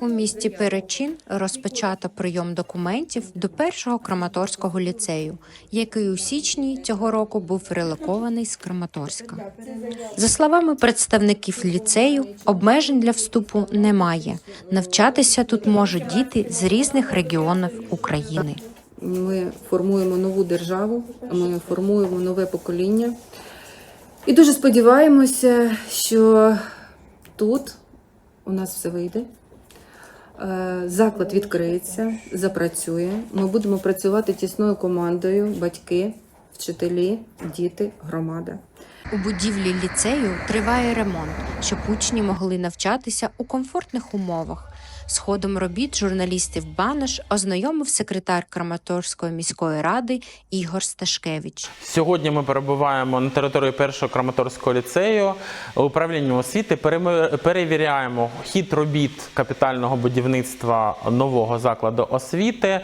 У місті Перечин розпочато прийом документів до першого Краматорського ліцею, який у січні цього року був релокований з Краматорська. За словами представників ліцею, обмежень для вступу немає. Навчатися тут можуть діти з різних регіонів України. Ми формуємо нову державу, ми формуємо нове покоління. І дуже сподіваємося, що тут у нас все вийде. Е, Заклад відкриється, запрацює. Ми будемо працювати тісною командою, батьки, вчителі, діти, громада. У будівлі ліцею триває ремонт, щоб учні могли навчатися у комфортних умовах. З ходом робіт журналістів Банаш ознайомив секретар Краматорської міської ради Ігор Сташкевич. Сьогодні ми перебуваємо на території першого Краматорського ліцею управління освіти. Перевіряємо хід робіт капітального будівництва нового закладу освіти.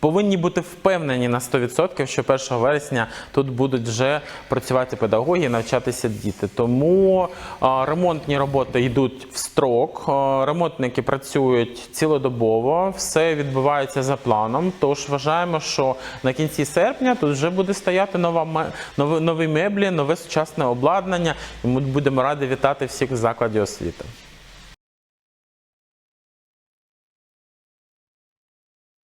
Повинні бути впевнені на 100%, що 1 вересня тут будуть вже працювати педагоги, навчатися діти. Тому ремонтні роботи йдуть в строк. Ремонтники працюють цілодобово, все відбувається за планом. Тож вважаємо, що на кінці серпня тут вже буде стояти нова нові, нові меблі, нове сучасне обладнання. І ми будемо раді вітати всіх в закладі освіти.